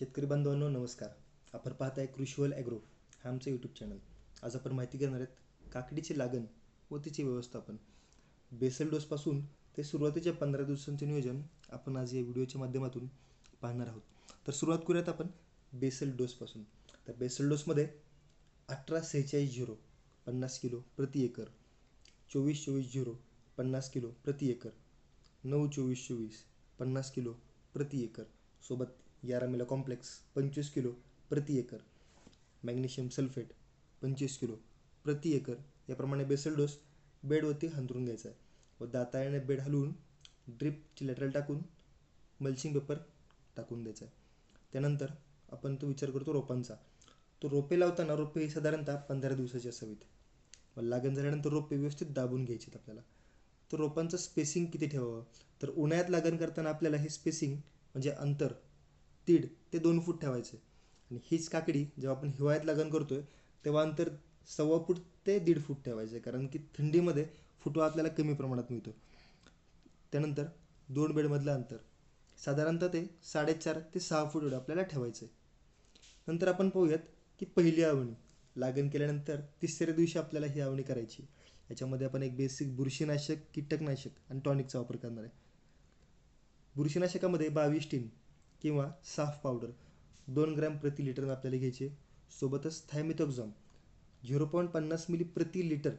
शेतकरी बांधवांनो नमस्कार. आपण पाहताय कृषीवल ॲग्रो हा आमचं यूट्यूब चॅनल आज आपण माहिती घेणार आहेत काकडीची लागण व तिचे व्यवस्थापन. बेसल डोसपासून ते सुरुवातीच्या पंधरा दिवसांचे नियोजन आपण आज या व्हिडिओच्या माध्यमातून पाहणार आहोत. तर सुरुवात करूयात आपण बेसल डोसपासून. तर बेसल डोसमध्ये अठरा सेहेचाळीस झिरो पन्नास किलो प्रति एकर चोवीस चोवीस झिरो पन्नास किलो प्रति एकर नऊ चोवीस चोवीस पन्नास किलो प्रति एकर सोबत यारामिला कॉम्प्लेक्स पंचवीस किलो प्रति एकर. मॅग्नेशियम सल्फेट पंचवीस किलो प्रति एकर. याप्रमाणे बेसल डोस बेडवरती हंतरून घ्यायचा आहे. व दाताळ्याने बेड हलवून ड्रिपची लेटरल टाकून मल्चिंग पेपर टाकून द्यायचा आहे. त्यानंतर आपण तो विचार करतो रोपांचा. तो रोपे लावताना रोपे ही साधारणतः पंधरा दिवसाची असावीत. व लागण झाल्यानंतर रोपे व्यवस्थित दाबून घ्यायचे आपल्याला. तर रोपांचं स्पेसिंग किती ठेवावं? तर उन्हाळ्यात लागण करताना आपल्याला हे स्पेसिंग म्हणजे अंतर दीड ते दोन फूट ठेवायचे. आणि हीच काकडी जेव्हा आपण हिवाळ्यात लागण करतोय तेव्हा अंतर सव्वा फूट ते दीड फूट ठेवायचे कारण की थंडीमध्ये फुटवा आपल्याला कमी प्रमाणात मिळतो. त्यानंतर दोन बेडमधलं अंतर. साधारणतः ते साडेचार ते सहा फूट एवढं आपल्याला ठेवायचं आहे नंतर आपण पाहूयात की पहिली आवणी. लागण केल्यानंतर तिसऱ्या दिवशी आपल्याला ही आवणी करायची. याच्यामध्ये आपण एक बेसिक बुरशीनाशक कीटकनाशक आणि टॉनिकचा वापर करणार आहे. बुरशीनाशकामध्ये बावीस टीन किंवा साफ पावडर. दोन ग्रॅम प्रति लिटर आपल्याला घ्यायचे. सोबतच थायमिथॉक्झाम झिरो पॉईंट पन्नास मिली प्रति लिटर.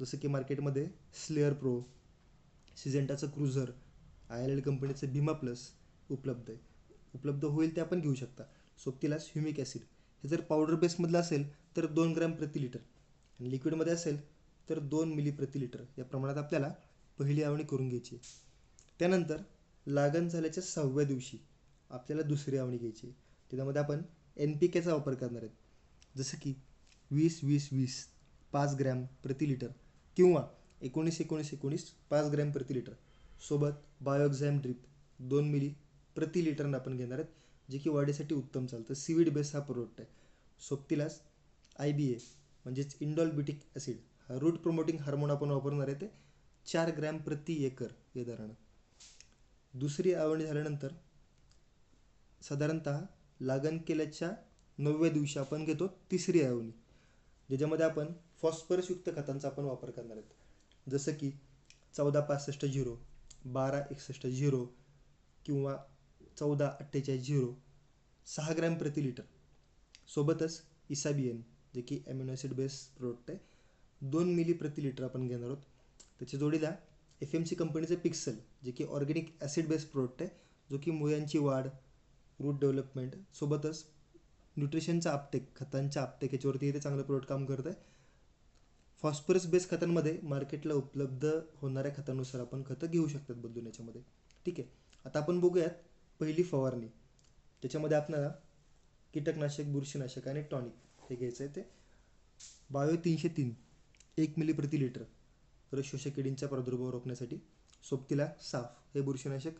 जसं की मार्केटमध्ये स्लेअर प्रो सिजेंटाचं क्रुझर आय एल एल कंपनीचं भीमा प्लस उपलब्ध आहे. उपलब्ध होईल ते आपण घेऊ शकता. सोबतीलाच ह्युमिक ॲसिड हे जर पावडर बेसमधलं असेल तर दोन ग्रॅम प्रति लिटर. आणि लिक्विडमध्ये असेल तर दोन मिली प्रति लिटर. या प्रमाणात आपल्याला पहिली आवणी करून घ्यायची त्यानंतर लागण झाल्याच्या सहाव्या दिवशी. आपल्याला दुसरी आवणी घ्यायची. त्याच्यामध्ये आपण एन पी केचा वापर करणार आहेत. जसं की वीस वीस वीस पाच ग्रॅम प्रति लिटर किंवा एकोणीस एकोणीस एकोणीस पाच ग्रॅम प्रति लिटर. सोबत बायोक्झॅम ड्रिप दोन मिली प्रति लिटरनं आपण घेणार आहेत जे की वाढीसाठी उत्तम चालतं. सीविड बेस हा प्रोडक्ट आहे. सोबतीलाच आय बी ए म्हणजेच इंडॉलबिटिक ॲसिड हा रूट प्रोमोटिंग हार्मोन आपण वापरणार आहे ते चार ग्रॅम प्रति एकर या दरानं. दुसरी आवणी झाल्यानंतर साधारणतः लागण केल्याच्या नवव्या दिवशी आपण घेतो तिसरी आवणी ज्याच्यामध्ये आपण फॉस्फरसयुक्त खतांचा आपण वापर करणार आहेत. जसं की चौदा पासष्ट झिरो बारा एकसष्ट झिरो किंवा चौदा अठ्ठेचाळीस झिरो सहा ग्रॅम प्रति लिटर. सोबतच इसाबियन जे की ॲमिनो ॲसिड बेस प्रोडक्ट आहे दोन मिली प्रति लिटर आपण घेणार आहोत. त्याच्या जोडीला एफ एम सी कंपनीचं पिक्सल जे की ऑर्गॅनिक ॲसिड बेस प्रोडक्ट आहे जो की मुळ्यांची वाढ रूट डेव्हलपमेंट सोबतच न्यूट्रिशनचा आपटेक खतांच्या आपटेक याच्यावरती ते चांगलं प्रोडक्ट काम करत आहे फॉस्फरस बेस खतांमध्ये मार्केटला उपलब्ध होणाऱ्या खतानुसार आपण खतं घेऊ शकतात बदलून याच्यामध्ये. ठीक आहे? आता आपण बघूयात पहिली फवारणी. त्याच्यामध्ये आपल्याला कीटकनाशक बुरशीनाशक आणि टॉनिक हे घ्यायचं आहे ते. बायो तीनशे तीन. एक मिली प्रति लिटर तर शोषक किडींचा प्रादुर्भाव रोखण्यासाठी सोबतीला साफ हे बुरशीनाशक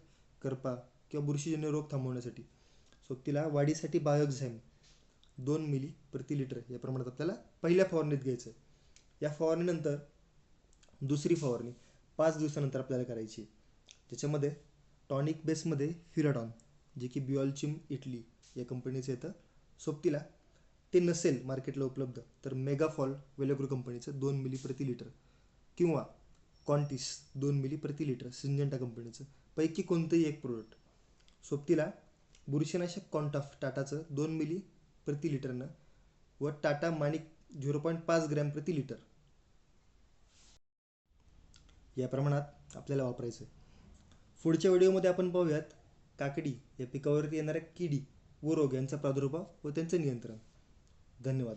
करपा किंवा बुरशीजन्य रोग थांबवण्यासाठी. सोबतीला वाढीसाठी बायोक्झॅम दोन मिली प्रति लिटर या प्रमाणात आपल्याला पहिल्या फवारणीत घ्यायचं या फवारणीनंतर दुसरी फवारणी पाच दिवसानंतर आपल्याला करायची त्याच्यामध्ये टॉनिक बेसमध्ये फिराडॉन जे की बिऑलचिम इटली या कंपनीचं येतं. सोबतीला ते नसेल मार्केटला उपलब्ध तर मेगाफॉल वेलोग्रो कंपनीचं दोन मिली प्रति लिटर किंवा कॉन्टिस दोन मिली प्रति लिटर सिंजंटा कंपनीचं पैकी कोणतंही एक प्रोडक्ट सोबतीला बुरशीनाशक कॉन्टाफ टाटाचं दोन मिली प्रति लिटरनं व टाटा माणिक झिरो पॉईंट पाच ग्रॅम प्रति लिटर. या प्रमाणात आपल्याला वापरायचं आहे पुढच्या व्हिडिओमध्ये आपण पाहूयात काकडी या पिकावरती येणाऱ्या किडी व रोग यांचा प्रादुर्भाव व त्यांचं नियंत्रण. धन्यवाद.